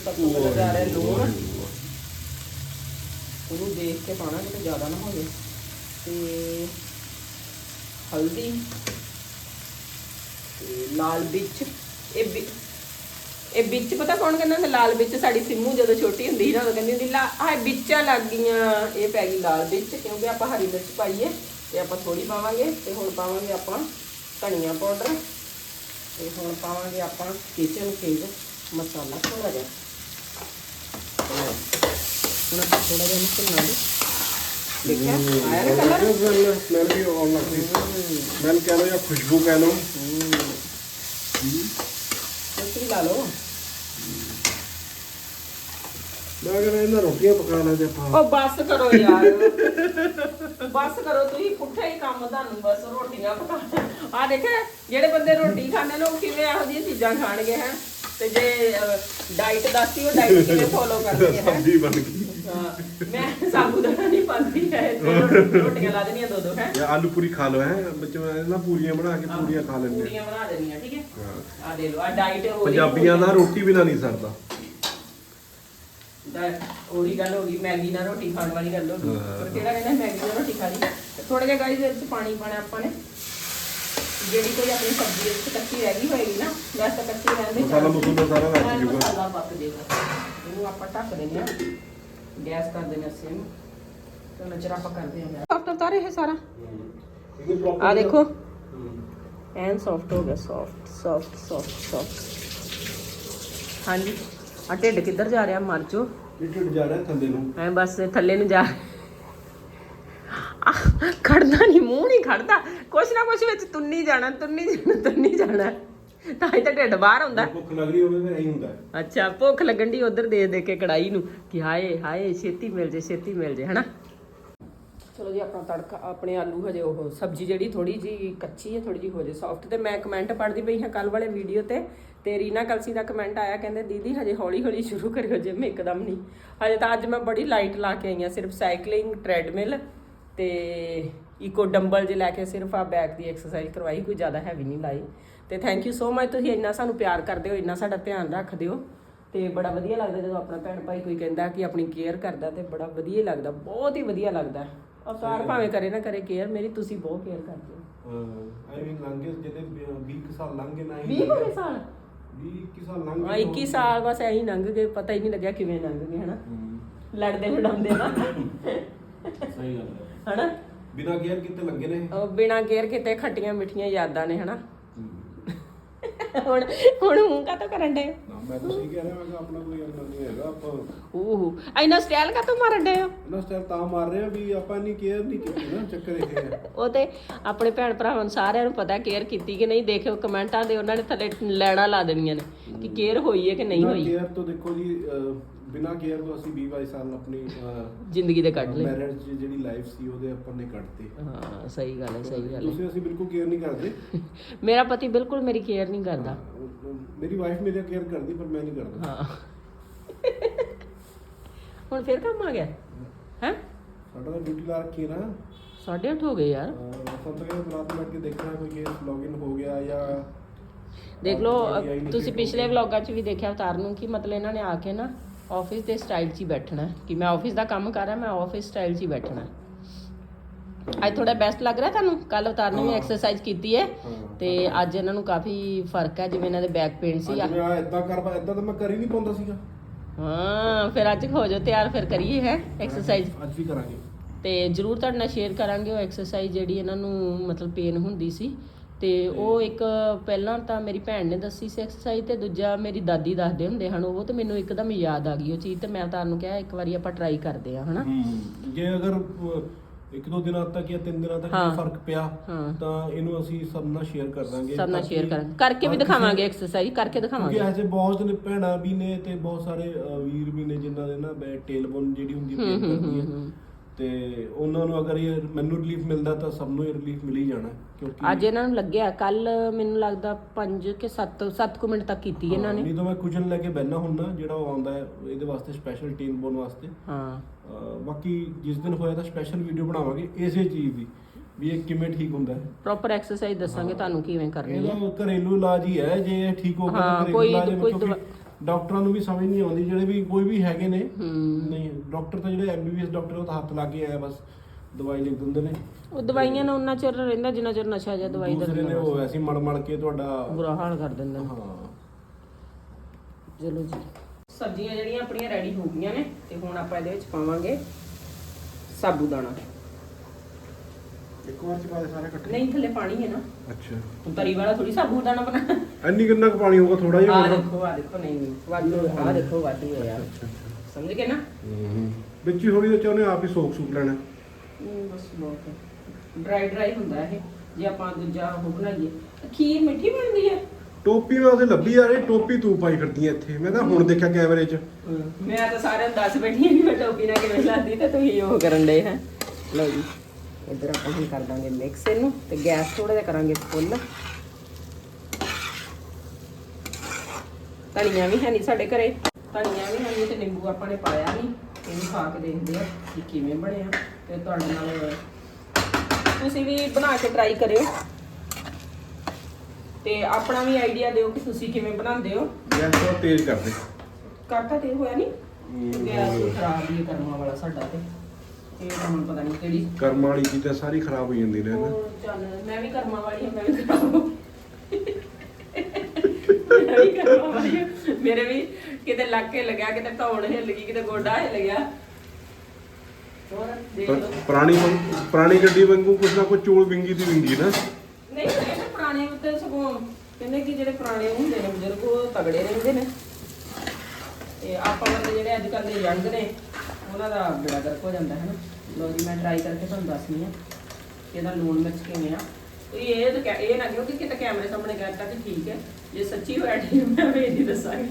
ਸਭ ਤੋਂ ਪਹਿਲਾਂ ਜਾ ਰਿਹਾ ਲੂਣ। ਉਹਨੂੰ ਦੇਖ ਕੇ ਪਾਣਾ ਕਿਤੇ ਜ਼ਿਆਦਾ ਨਾ ਹੋਵੇ। ਤੇ ਹਲਦੀ। ਤੇ ਲਾਲ ਮਿਰਚ ਇਹ ਵਿੱਚ ਪਤਾ ਕੌਣ ਕਹਿੰਦਾ ਹੁੰਦਾ? ਲਾਲ ਵਿੱਚ ਸਾਡੀ ਸਿੰਮੂ ਜਦੋਂ ਛੋਟੀ ਹੁੰਦੀ ਸੀ ਨਾ ਉਦੋਂ ਕਹਿੰਦੀ ਹੁੰਦੀ ਲਾ ਆਹ ਵਿੱਚਾਂ ਲੱਗ ਗਈਆਂ। ਇਹ ਪੈ ਗਈ ਲਾਲ ਵਿੱਚ ਕਿਉਂਕਿ ਆਪਾਂ ਹਰੀ ਮਿਰਚ ਪਾਈਏ ਤੇ ਆਪਾਂ ਥੋੜੀ ਪਾਵਾਂਗੇ ਤੇ ਹੁਣ ਪਾਵਾਂਗੇ ਆਪਾਂ ਧਨੀਆ ਪਾਊਡਰ ਤੇ ਹੁਣ ਪਾਵਾਂਗੇ ਆਪਾਂ ਕਿਚਨ ਕਿੰਗ ਮਸਾਲਾ ਥੋੜਾ ਜਿਹਾ। ਹੁਣ ਆਪਾਂ ਥੋੜਾ ਜਿਹਾ ਇਹਨੂੰ ਭੁੰਨਾਂਗੇ ਦੇਖਿਆ? ਆਇਆ ਨਾ ਕਲਰ ਸਮੈਲ ਸਮੈਲ ਵੀ ਆਉਣ ਲੱਗ ਪਈ ਸਮੈਲ ਕਹਿ ਲਓ ਜਾਂ ਖੁਸ਼ਬੂ ਕਹਿ ਲਓ। ਤੁਸੀਂ ਲਾ ਲਓ ਮੈਂ ਕਹਿੰਦਾ ਇਹਨਾਂ ਰੋਟੀਆਂ ਪਕਾ ਲੈਂਦੇ ਆਪਾਂ ਉਹ ਬੱਸ ਕਰੋ ਯਾਰ। ਬੱਸ ਕਰੋ ਤੁਸੀਂ ਪੁੱਠਾ ਹੀ ਕੰਮ ਤੁਹਾਨੂੰ ਬਸ ਰੋਟੀਆਂ ਪਕਾ ਆ ਦੇਖੇ ਜਿਹੜੇ ਬੰਦੇ ਰੋਟੀ ਖਾਂਦੇ ਨੇ ਉਹ ਕਿਵੇਂ ਇਹੋ ਜਿਹੀਆਂ ਚੀਜ਼ਾਂ ਖਾਣਗੇ ਹੈ? ਤੇ ਜੇ ਡਾਈਟ ਦੱਸੀ ਉਹ ਡਾਈਟ ਕਿਵੇਂ ਫੋਲੋ ਕਰਨਗੇ ਹੈ? ਸਬਜ਼ੀ ਬਣ ਗਈ। ਮੈਂ ਸਾਬੂਦਾਨਾ ਨਹੀਂ ਪਾਉਂਦੀ ਹੈ ਰੋਟੀਆਂ ਲਾ ਦੇਣੀਆਂ ਦੋ ਦੋ ਹੈ। ਜਾਂ ਆਲੂ ਪੂਰੀ ਖਾ ਲਓ ਹੈ। ਬੱਚੇ ਨਾ ਪੂਰੀਆਂ ਬਣਾ ਕੇ ਪੂਰੀਆਂ ਖਾ ਲੈਂਦੇ ਪੂਰੀਆਂ ਬਣਾ ਦੇਣੀਆਂ ਠੀਕ ਹੈ। ਆ ਦੇ ਲਓ ਆ ਡਾਈਟ ਹੋ ਪੰਜਾਬੀਆਂ ਦਾ ਰੋਟੀ ਬਿਨਾ ਨਹੀਂ ਸਰਦਾ। ਉਹੀ ਗੱਲ ਹੋ ਗਈ ਮੈਗੀ ਨਾਲ ਰੋਟੀ ਖਾਣ ਵਾਲੀ ਗੱਲ ਹੋ ਗਈ। ਪਰ ਕਿਹੜਾ ਕਹਿੰਦਾ ਮੈਗੀ ਨਾਲ ਰੋਟੀ ਖਾ ਲਈ? ਥੋੜਾ ਜਿਹਾ ਗਾਈਸ ਇਹਦੇ ਵਿੱਚ ਪਾਣੀ ਪਾਣਾ ਆਪਾਂ ਨੇ। ਜਿਹੜੀ ਕੋਈ ਆਪਣੀ ਸਬਜ਼ੀ ਵਿੱਚ ਕੱਚੀ ਰਹਿ ਗਈ ਹੋਏਗੀ ਨਾ। ਵੈਸੇ ਕੱਚੀ ਰਹਿੰਦੇ ਮਸਾਲਾ ਮਸੂਲਾ ਸਾਰਾ ਲੱਗ ਜੂਗਾ ਮਸਾਲਾ ਪੱਕ ਜਾਏਗਾ। ਇਹਨੂੰ ਆਪਾਂ ਢੱਕ ਦਿੰਦੇ ਆ ਗੈਸ ਕਰ ਦਿੰਦੇ ਆ ਸਿਮ ਤੇ ਨਚਰਾ ਆਪਾਂ ਕਰਦੇ ਆ ਸੌਫਟ ਉਤਾਰ ਇਹ ਸਾਰਾ? ਆ ਦੇਖੋ। ਐਨ ਸੌਫਟ ਹੋ ਗਿਆ ਸੌਫਟ ਸੌਫਟ ਸੌਫਟ ਸੌਫਟ ਹਾਂਜੀ। ਆ ਢਿੱਡ ਕਿੱਧਰ ਜਾ ਰਿਹਾ? ਮਰ ਜੋ ਢਿੱਡ ਜਾ ਰਿਹਾ ਥੱਲੇ ਨੂੰ। ਐ ਬਸ ਥੱਲੇ ਨੂੰ ਜਾ। ਖੜਦਾ ਨਹੀਂ ਮੂੰਹ ਨਹੀਂ ਖੜਦਾ। ਕੁਛ ਨਾ ਕੁਛ ਵਿੱਚ ਤੁੰਨੀ ਜਾਣਾ ਤੁੰਨੀ ਜਾਣਾ ਤੁੰਨੀ ਜਾਣਾ। ਤਾਂ ਹੀ ਤਾਂ ਢਿੱਡ ਬਾਹਰ ਹੁੰਦਾ ਭੁੱਖ ਲੱਗ ਰਹੀ ਹੋਵੇ ਫਿਰ ਐਂ ਹੁੰਦਾ। ਅੱਛਾ ਭੁੱਖ ਲੱਗਣ ਦੀ ਉਧਰ ਦੇ ਦੇ ਕੇ ਕੜਾਈ ਨੂੰ ਕਿ ਹਾਏ ਹਾਏ ਛੇਤੀ ਮਿਲ ਜੇ ਛੇਤੀ ਮਿਲ ਜੇ ਹਨਾ? ਚਲੋ ਜੀ ਆਪਣਾ ਤੜਕਾ ਆਪਣੇ ਆਲੂ ਹਜੇ ਉਹ ਸਬਜ਼ੀ ਜਿਹੜੀ ਥੋੜੀ ਜੀ ਕੱਚੀ ਹੈ ਥੋੜੀ ਜੀ ਹੋ ਜੇ ਸੌਫਟ ਤੇ ਮੈਂ ਕਮੈਂਟ ਪੜ੍ਹਦੀ ਪਈ ਹਾਂ ਕੱਲ ਵਾਲੇ ਵੀਡੀਓ ਤੇ ਤੇ ਰੀਨਾ ਕਲਸੀ ਦਾ ਕਮੈਂਟ ਆਇਆ ਕਹਿੰਦੇ ਦੀਦੀ ਹਜੇ ਹੌਲੀ ਹੌਲੀ ਸ਼ੁਰੂ ਕਰਿਓ ਜਿਮ ਇੱਕਦਮ ਨਹੀਂ। ਹਜੇ ਤਾਂ ਅੱਜ ਮੈਂ ਬੜੀ ਲਾਈਟ ਲਾ ਕੇ ਆਈ ਹਾਂ ਸਿਰਫ ਸਾਈਕਲਿੰਗ ਟ੍ਰੈਡਮਿਲ ਤੇ ਇਕੋ ਡੰਬਲ ਜੇ ਲੈ ਕੇ ਸਿਰਫ ਆ ਬੈਕ ਦੀ ਐਕਸਰਸਾਈਜ਼ ਕਰਵਾਈ ਕੋਈ ਜ਼ਿਆਦਾ ਹੈਵੀ ਨਹੀਂ ਲਾਈ। ਤੇ ਥੈਂਕ ਯੂ ਸੋ ਮਚ ਤੁਸੀਂ ਇੰਨਾ ਸਾਨੂੰ ਪਿਆਰ ਕਰਦੇ ਹੋ ਇੰਨਾ ਸਾਡਾ ਧਿਆਨ ਰੱਖਦੇ ਹੋ। ਤੇ ਬੜਾ ਵਧੀਆ ਲੱਗਦਾ ਜਦੋਂ ਆਪਣਾ ਭੈਣ ਭਾਈ ਕੋਈ ਕਹਿੰਦਾ ਕਿ ਆਪਣੀ ਕੇਅਰ ਕਰਦਾ ਤੇ ਬੜਾ ਵਧੀਆ ਲੱਗਦਾ ਬਹੁਤ ਹੀ ਵਧੀਆ ਲੱਗਦਾ। ਅਵਤਾਰ ਭਾਵੇਂ ਕਰੇ ਨਾ ਕਰੇ ਕੇਅਰ ਮੇਰੀ ਤੁਸੀਂ ਬਹੁਤ ਕੇਅਰ ਕਰਦੇ ਹੋ। ਆਈ ਮੀਨ ਲੰਗੇ ਜਿਹਦੇ 20 ਕੁ ਸਾਲ ਲੰਘ ਗਏ ਨਾ 20 ਹੋ ਗਏ ਸਾਲ? 20 ਕੁ ਸਾਲ ਲੰਘ ਹਾਂ 21 ਸਾਲ ਬਸ ਐਂ ਹੀ ਲੰਘ ਗਏ ਪਤਾ ਹੀ ਨਹੀਂ ਲੱਗਿਆ ਕਿਵੇਂ ਲੰਘ ਗਏ ਹਨਾ। ਲੜਦੇ ਲੜਾਉਂਦੇ ਨਾ। ਸਹੀ ਗੱਲ ਹੈ। ਹਨਾ। ਬਿਨਾ ਕੇਅਰ ਕਿਤੇ ਲੱਗੇ ਨੇ ਉਹ ਬਿਨਾ ਕੇਅਰ ਕਿਤੇ ਖੱਟੀਆਂ ਮਿੱਠੀਆਂ ਯਾਦਾਂ ਨੇ ਹਨਾ। ਹੁਣ ਹੁਣ ਹੂੰ ਕਾ ਕਰਨ ਡੇ ਮੈਂ ਤਾਂ ਸਹੀ ਕਹਿ ਰਿਹਾ ਮੈਂ ਕਿਹਾ ਆਪਣਾ ਕੋਈ ਇੰਨਾ ਨਹੀਂ ਹੈਗਾ ਆਪਾਂ ਓਹ ਐਨਾ ਸਟਾਈਲ ਕਾ ਮਾਰਨ ਡੇ ਹੋ? ਇਹਨਾਂ ਸਟਾਈਲ ਤਾਂ ਮਾਰ ਰਹੇ ਆ ਵੀ ਆਪਾਂ ਇੰਨੀ ਕੇਅਰ ਨਹੀਂ ਕੀਤੀ ਨਾ ਚੱਕਰ ਇਹ ਹੈ। ਉਹ ਤੇ ਆਪਣੇ ਭੈਣ ਭਰਾਵਾਂ ਨੂੰ ਸਾਰਿਆਂ ਨੂੰ ਪਤਾ ਕੇਅਰ ਕੀਤੀ ਕਿ ਨਹੀਂ ਦੇਖਿਓ ਕਮੈਂਟਾਂ ਦੇ ਉਹਨਾਂ ਨੇ ਥੱਲੇ ਲੈਣਾ ਲਾ ਦੇਣੀਆਂ ਨੇ ਕਿ ਕੇਅਰ ਹੋਈ ਹੈ ਕਿ ਨਹੀਂ ਹੋਈ? ਕੇਅਰ ਤੋਂ ਦੇਖੋ ਜੀ ਅਹ, ਬਿਨਾ ਕੇਅਰ ਤੋਂ ਅਸੀਂ 20 22 ਸਾਲ ਆਪਣੀ ਜ਼ਿੰਦਗੀ ਦੇ ਕੱਢ ਲਏ। ਮੈਰਿਜ ਜਿਹੜੀ ਲਾਈਫ ਸੀ ਉਹਦੇ ਆਪਾਂ ਨੇ ਕੱਢਤੇ। ਹਾਂ ਸਹੀ ਗੱਲ ਹੈ ਸਹੀ ਗੱਲ ਹੈ। ਤੁਸੀਂ ਅਸੀਂ ਬਿਲਕੁਲ ਕੇਅਰ ਨਹੀਂ ਕਰਦੇ। ਮੇਰਾ ਪਤੀ ਬਿਲਕੁਲ ਮੇਰੀ ਕੇਅਰ ਨਹੀਂ ਕਰਦਾ। ਮੇਰੀ ਵਾਈਫ ਮੇਰੀ ਕੇਅਰ ਕਰਦੀ ਪਰ ਮੈਂ ਨਹੀਂ ਕਰਦਾ। ਹਾਂ। ਹੁਣ ਫਿਰ ਕੰਮ ਆ ਗਿਆ? ਹੈ? ਸਾਡਾ ਤਾਂ ਡਿਊਟੀ ਲਾ ਰੱਖੀ ਨਾ। 8:30 ਹੋ ਗਏ ਯਾਰ। ਸਭ ਤੋਂ ਪਹਿਲਾਂ ਰਾਤ ਬੈਠ ਕੇ ਦੇਖਣਾ ਕੋਈ ਕੇਸ ਲੌਗਇਨ ਹੋ ਗਿਆ ਜਾਂ ਦੇਖ ਲਓ ਤੁਸੀਂ ਪਿਛਲੇ। ਵਲੌਗਾਂ 'ਚ ਵੀ ਦੇਖਿਆ ਅਵਤਾਰ ਨੂੰ ਕਿ ਮਤਲਬ ਇਹਨਾਂ ਨੇ ਆ ਕੇ ਨਾ ਆਫਿਸ ਦੇ ਸਟਾਈਲ 'ਚ ਹੀ ਬੈਠਣਾ ਕਿ ਮੈਂ ਆਫਿਸ ਦਾ ਕੰਮ ਕਰ ਰਿਹਾ ਮੈਂ ਆਫਿਸ ਸਟਾਈਲ 'ਚ ਹੀ ਬੈਠਣਾ। ਅੱਜ ਥੋੜਾ ਬੈਸਟ ਲੱਗ ਰਿਹਾ ਤੁਹਾਨੂੰ ਕੱਲ ਅਵਤਾਰ ਨੇ ਵੀ। ਐਕਸਰਸਾਈਜ਼ ਕੀਤੀ ਹੈ। ਤੇ ਅੱਜ ਇਹਨਾਂ ਨੂੰ ਕਾਫੀ ਫ਼ਰਕ ਹੈ ਜਿਵੇਂ ਇਹਨਾਂ ਦੇ ਬੈਕ ਪੇਨ ਸੀ ਅੱਜ ਮੈਂ ਇਦਾਂ ਕਰ ਇਦਾਂ ਤਾਂ ਮੈਂ ਕਰ ਹੀ ਨਹੀਂ ਪਾਉਂਦਾ ਸੀਗਾ ਹਾਂ ਫਿਰ ਅੱਜ ਹੋ ਜਾਓ ਤਿਆਰ ਫਿਰ ਕਰੀਏ ਹੈ ਐਕਸਰਸਾਈਜ਼ ਅੱਜ ਵੀ ਕਰਾਂਗੇ ਤੇ ਜਰੂਰ ਤੁਹਾਡੇ ਨਾਲ ਸ਼ੇਅਰ ਕਰਾਂਗੇ ਉਹ ਐਕਸਰਸਾਈਜ਼ ਜਿਹੜੀ ਇਹਨਾਂ ਨੂੰ ਮਤਲਬ ਪੇਨ ਹੁੰਦੀ ਸੀ ਤੇ ਉਹ ਇੱਕ ਪਹਿਲਾਂ ਤਾਂ ਮੇਰੀ ਭੈਣ ਨੇ ਦੱਸੀ ਸੀ ਐਕਸਰਸਾਈਜ਼ ਤੇ ਦੂਜਾ ਮੇਰੀ ਦਾਦੀ ਦੱਸਦੇ ਹੁੰਦੇ ਹਨ ਉਹ ਤੇ ਮੈਨੂੰ ਇੱਕਦਮ ਯਾਦ ਆ ਗਈ ਉਹ ਚੀਜ਼ ਤੇ ਮੈਂ ਤੁਹਾਨੂੰ ਕਿਹਾ ਇੱਕ ਵਾਰੀ ਆਪਾਂ ਟਰਾਈ ਕਰਦੇ ਆ ਹਨਾ? ਜੇ ਅਗਰ ਇੱਕ ਦੋ ਦਿਨਾਂ ਤੱਕ ਜਾਂ ਤਿੰਨ ਦਿਨਾਂ ਤੱਕ। ਇਹ ਫ਼ਰਕ ਪਿਆ ਤਾਂ ਇਹਨੂੰ ਅਸੀਂ ਸਭ ਨਾਲ ਸ਼ੇਅਰ ਕਰ ਦਾਂਗੇ। ਸਭ ਨਾਲ ਸ਼ੇਅਰ ਕਿ ਕਰਾਂਗੇ। ਕਰਕੇ ਵੀ ਦਿਖਾਵਾਂਗੇ ਐਕਸਰਸਾਈਜ਼ ਕਰਕੇ ਦਿਖਾਵਾਂਗੇ। ਐਸੇ ਬਹੁਤ ਨੇ ਭੈਣਾਂ ਵੀ ਨੇ ਤੇ ਬਹੁਤ ਸਾਰੇ ਵੀਰ ਵੀ ਨੇ ਜਿਨ੍ਹਾਂ ਦੇ ਨਾ ਟੇਲਬੋਨ ਜਿਹੜੀ ਹੁੰਦੀ ਹੈ pain ਕਰਦੀ ਹੈ। ਤੇ ਉਹਨਾਂ ਨੂੰ ਅਗਰ ਇਹ ਮੈਨੂੰ ਰਿਲੀਫ ਮਿਲਦਾ ਤਾਂ ਸਭ ਨੂੰ ਇਹ ਰਿਲੀਫ ਮਿਲ ਹੀ ਜਾਣਾ। ਕਿਉਂਕਿ ਅੱਜ ਇਹਨਾਂ ਨੂੰ ਲੱਗਿਆ ਕੱਲ ਮੈਨੂੰ ਲੱਗਦਾ 5 ਕਿ 7 7 ਕੁ ਮਿੰਟ ਤੱਕ ਕੀਤੀ ਇਹਨਾਂ ਨੇ। ਨਹੀਂ ਤਾਂ ਮੈਂ ਕੁਸ਼ਨ ਲੈ ਕੇ ਬੈਠਣਾ ਹੁੰਦਾ ਜਿਹੜਾ ਉਹ ਆਉਂਦਾ ਹੈ ਇਹਦੇ ਵਾਸਤੇ ਸਪੈਸ਼ਲ ਟੇਲਬੋਨ ਵਾਸਤੇ। ਹਾਂ। ਬਾਕੀ ਜਿਸ ਦਿਨ ਹੋਇਆ ਤਾਂ ਸਪੈਸ਼ਲ ਵੀਡੀਓ ਬਣਾਵਾਂਗੇ ਇਸੇ ਚੀਜ਼ ਦੀ ਵੀ ਇਹ ਕਿਵੇਂ ਠੀਕ ਹੁੰਦਾ ਹੈ। ਪ੍ਰੋਪਰ ਐਕਸਰਸਾਈਜ਼ ਦੱਸਾਂਗੇ ਤੁਹਾਨੂੰ ਕਿਵੇਂ ਕਰਨੀ ਹੈ। ਇਹਦਾ ਘਰੇਲੂ ਇਲਾਜ ਹੀ ਹੈ ਜੇ ਇਹ ਠੀਕ ਹੋ ਗਿਆ ਤਾਂ ਘਰੇਲੂ ਕੋਈ- ਇਲਾਜ ਡਾਕਟਰਾਂ ਨੂੰ ਵੀ ਸਮਝ ਨਹੀਂ ਆਉਂਦੀ ਜਿਹੜੇ ਵੀ ਕੋਈ ਵੀ ਹੈਗੇ ਨੇ ਨਹੀਂ ਡਾਕਟਰ ਤਾਂ ਜਿਹੜੇ ਐਮਬੀਬੀਐਸ ਡਾਕਟਰ ਉਹ ਤਾਂ ਹੱਥ ਲਾ ਕੇ ਆਇਆ ਬਸ। ਦਵਾਈ ਲਿਖ ਦਿੰਦੇ ਨੇ? ਉਹ ਦਵਾਈਆਂ ਨਾਲ ਉਹਨਾਂ ਚਿਰ ਰਹਿੰਦਾ ਜਿੰਨਾ ਚਿਰ ਨਸ਼ਾ ਜਾਂ ਦਵਾਈ ਦਾ ਦੂਸਰੇ ਨੇ ਉਹ ਐਸੀ ਮੜ ਮੜ ਕੇ ਤੁਹਾਡਾ ਬੁਰਾ ਹਾਲ ਕਰ ਦਿੰਦੇ ਨੇ। ਹਾਂ। ਚਲੋ ਜੀ। ਸਬਜ਼ੀਆਂ ਜਿਹੜੀਆਂ ਆਪਣੀਆਂ ਰੈਡੀ ਹੋ ਗਈਆਂ ਨੇ ਤੇ ਹੁਣ ਆਪਾਂ ਇਹਦੇ ਵਿੱਚ ਪਾਵਾਂਗੇ ਸਾਬੂਦਾਣਾ ਇੱਕ ਵਾਰ ਚ ਬਾਅਦ ਸਾਰੇ ਇਕੱਠੇ। ਨਹੀਂ ਥੱਲੇ ਪਾਣੀ ਹੈ ਨਾ। ਅੱਛਾ। ਹੁਣ ਤਰੀ ਵਾਲਾ ਥੋੜੀ ਸਾਬੂਦਾਣਾ ਬਣਾ। ਇੰਨੀ ਕਿੰਨਾ ਕੁ ਪਾਣੀ ਹੋਊਗਾ ਥੋੜਾ ਜਿਹਾ ਆ ਹੋਊਗਾ। ਦੇਖੋ ਆ ਦੇਖੋ ਨਹੀਂ ਨਹੀਂ ਵਾਧੂ ਆ ਦੇਖੋ ਵਾਧੂ ਹੈ ਯਾਰ ਸਮਝ ਗਏ ਨਾ? ਹੂੰ ਵਿੱਚ ਹੀ ਥੋੜੀ ਜਿਹੀ ਚਾਹੁੰਦੇ ਆਪ ਹੀ ਸੋਕ ਸੂਕ ਲੈਣਾ। ਬਸ ਬਹੁਤ ਡਰਾਈ ਡਰਾਈ ਹੁੰਦਾ ਇਹ ਜੇ ਆਪਾਂ ਦੂਜਾ ਉਹ ਬਣਾਈਏ। ਖੀਰ ਮਿੱਠੀ ਬਣਦੀ ਹੈ। ਟੋਪੀ ਮੈਂ ਉਹਦੇ ਲੱਭੀ ਆ ਰਹੀ ਟੋਪੀ ਤੂੰ ਪਾਈ ਫਿਰਦੀ ਐ ਇੱਥੇ। ਮੈਂ ਤਾਂ ਹੁਣ ਦੇਖਿਆ ਕੈਮਰੇ 'ਚ। ਮੈਂ ਤਾਂ ਸਾਰਿਆਂ ਨੂੰ ਦੱਸ ਬੈਠੀ ਹਾਂ ਕਿ ਮੈਂ ਟੋਪੀ ਨਾਲ ਕਿਵੇਂ ਲਾਦੀ ਤੇ ਤੁਸੀਂ ਉਹ ਕਰਨ ਦੇ ਹੈ। ਲਓ ਜੀ ਇੱਧਰ ਆਪਾਂ ਹੁਣ ਕਰ ਦਾਂਗੇ ਮਿਕਸ ਇਹਨੂੰ ਤੇ ਗੈਸ ਥੋੜਾ ਜਿਹਾ ਕਰਾਂਗੇ ਫੁੱਲ ਧਨੀਆ ਵੀ ਹੈ ਨਹੀਂ ਸਾਡੇ ਘਰੇ। ਧਨੀਆ ਵੀ ਹੈ ਨਹੀਂ ਤੇ ਨਿੰਬੂ ਆਪਾਂ ਨੇ ਪਾਇਆ ਨਹੀਂ ਇਹਨੂੰ ਖਾ ਕੇ ਦੇਖਦੇ ਆ ਕਿ ਕਿਵੇਂ ਬਣਿਆ ਤੇ ਤੁਹਾਡੇ ਨਾਲ ਤੁਸੀਂ ਵੀ ਬਣਾ ਕੇ ਟਰਾਈ ਕਰਿਓ। ਤੇ ਆਪਣਾ ਵੀ ਆਈਡੀਆ ਦਿਓ ਕਿ ਤੁਸੀਂ ਕਿਵੇਂ ਬਣਾਉਂਦੇ ਹੋ। ਗੈਸ ਥੋੜਾ ਤੇਜ਼ ਕਰ ਦੇ ਕਾਟਾ ਤੇ ਹੋਇਆ ਨਹੀਂ ਗੈਸ ਖਰਾਬ ਹੀ ਕਰਮਾ ਵਾਲਾ ਸਾਡਾ ਤੇ। ਇਹ ਤਾਂ ਹੁਣ ਪਤਾ ਨਹੀਂ ਕਿਹੜੀ। ਕਰਮ ਵਾਲੀ ਚੀਜ਼ਾਂ ਸਾਰੀ ਖਰਾਬ ਹੋ ਜਾਂਦੀ ਨੇ ਨਾ ਚੱਲ ਮੈਂ ਵੀ ਕਰਮਾ ਵਾਲੀ ਹਾਂ ਮੈਂ ਵੀ ਖਰਾਬ ਹੋ ਮੈਂ ਵੀ ਕਰਮਾਂ ਵਾਲੀ ਹਾਂ। ਮੇਰੇ ਵੀ ਕਿਤੇ ਲੱਕ ਕੇ ਲੱਗਿਆ ਕਿਤੇ ਧੌਣ ਹਿੱਲ ਗਈ ਕਿਤੇ ਗੋਡਾ ਹਿੱਲ ਗਿਆ। ਹੋਰ ਦੇਖ ਪਰ ਲਓ। ਪੁਰਾਣੀ ਵਾਂਗ- ਪੁਰਾਣੀ ਗੱਡੀ ਵਾਂਗੂ ਕੁਛ ਨਾ ਕੁਛ ਚੂਲ ਵਿੰਗੀ ਦੀ ਵਿੰਗੀ ਨਾ। ਨਹੀਂ ਇਹ ਤਾਂ ਪੁਰਾਣੇ ਉੱਤੇ ਸਗੋਂ ਕਹਿੰਦੇ ਕਿ ਜਿਹੜੇ ਪੁਰਾਣੇ ਹੁੰਦੇ ਨੇ ਬਜ਼ੁਰਗ ਉਹ ਤਗੜੇ ਰਹਿੰਦੇ ਨੇ। ਤੇ ਆਪਾਂ ਵਰਗੇ ਜਿਹੜੇ ਅੱਜ ਕੱਲ੍ਹ ਦੇ ਯੰਗ ਨੇ ਉਹਨਾਂ ਦਾ ਬੇੜਾ ਗਰਕ ਹੋ ਜਾਂਦਾ ਹੈ ਨਾ ਲੋ ਜੀ ਮੈਂ ਟਰਾਈ ਕਰਕੇ ਤੁਹਾਨੂੰ ਦੱਸਣੀ ਆ ਕਿ ਇਹਦਾ ਲੂਣ ਮਿਰਚ ਕਿਵੇਂ ਆ। ਇਹ ਇਹ ਤਾਂ ਕਹਿ- ਇਹ ਨਾ ਕਿਉਂ ਕਿ ਕਿਤੇ ਕੈਮਰੇ ਸਾਹਮਣੇ ਕਹਿਤਾ ਕਿ ਠੀਕ ਹੈ ਜੇ ਸੱਚੀ ਹੋਇਆ ਠੀਕ ਮੈਂ ਵੀ ਨਹੀਂ ਦੱਸਾਂਗੀ।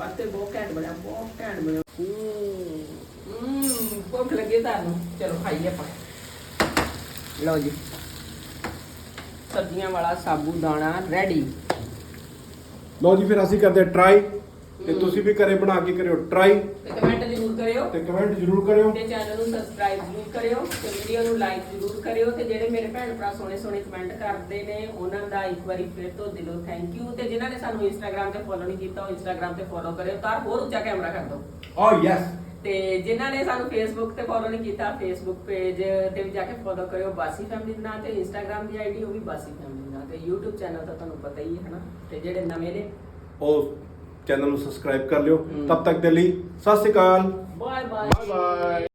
ਵਾਸਤੇ ਬਹੁਤ ਘੈਂਟ ਬਣਿਆ ਬਹੁਤ ਘੈਂਟ ਬਣਿਆ। ਹੂੰ ਹੂੰ ਭੁੱਖ ਲੱਗੀ ਤੁਹਾਨੂੰ। ਚਲੋ ਖਾਈਏ ਆਪਾਂ। ਲਓ ਜੀ। ਸਬਜ਼ੀਆਂ ਵਾਲਾ ਸਾਬੂਦਾਣਾ ਰੈਡੀ ਲਓ ਜੀ ਫਿਰ ਅਸੀਂ ਕਰਦੇ ਟਰਾਈ ਤੇ ਤੁਸੀਂ ਵੀ ਘਰੇ ਬਣਾ ਕੇ ਕਰਿਓ ਟਰਾਈ ਤੇ ਕਮੈਂਟ ਜ਼ਰੂਰ ਕਰਿਓ। ਤੇ ਕਮੈਂਟ ਜ਼ਰੂਰ ਕਰਿਓ। ਤੇ ਚੈਨਲ ਨੂੰ ਸਬਸਕ੍ਰਾਈਬ ਜ਼ਰੂਰ ਕਰਿਓ ਤੇ ਵੀਡੀਓ ਨੂੰ ਲਾਈਕ ਜ਼ਰੂਰ ਕਰਿਓ ਤੇ ਜਿਹੜੇ ਮੇਰੇ ਭੈਣ ਭਰਾ ਸੋਹਣੇ ਸੋਹਣੇ ਕਮੈਂਟ ਕਰਦੇ ਨੇ ਉਹਨਾਂ ਦਾ ਇੱਕ ਵਾਰੀ ਫਿਰ ਤੋਂ ਦਿਲੋਂ ਥੈਂਕ ਯੂ ਤੇ ਜਿਨ੍ਹਾਂ ਨੇ ਸਾਨੂੰ ਇੰਸਟਾਗ੍ਰam ਤੇ ਫੋਲੋ ਨਹੀਂ ਕੀਤਾ ਉਹ ਇੰਸਟਾਗ੍ਰam ਤੇ ਫੋਲੋ ਕਰਿਓ ਤਾਂ ਹੋਰ ਉੱਚਾ ਕੈਮਰਾ ਕਰ ਦਿਓ ਓ ਯੈਸ ਤੇ ਜਿਨ੍ਹਾਂ ਨੇ ਸਾਨੂੰ ਫੇਸਬੁੱਕ ਤੇ ਫੋਲੋ ਨਹੀਂ ਕੀਤਾ ਫੇਸਬੁੱਕ ਪੇਜ ਤੇ ਵੀ ਜਾ ਕੇ ਫੋਲੋ ਕਰਿਓ ਬਾਸੀ ਫੈਮਿਲੀ ਦੇ ਨਾਂ ਤੇ ਇੰਸਟਾਗ੍ਰam ਦੀ ਆਈਡੀ ਉਹ ਵੀ ਬਾਸੀ ਫੈਮਿਲੀ ਦੇ ਨਾਂ ਤੇ YouTube ਚੈਨਲ ਤਾਂ ਤੁਹਾਨੂੰ ਪਤਾ ਹੀ ਹੈ ਹਨਾ? ਤੇ ਜਿਹੜੇ ਨਵੇਂ ਨੇ। ਉਹ ਚੈਨਲ ਨੂੰ ਸਬਸਕ੍ਰਾਈਬ ਕਰ ਲਿਓ। ਤਬ ਤੱਕ ਦੇ ਲਈ ਸਤਿ ਸ਼੍ਰੀ ਅਕਾਲ। Bye bye bye bye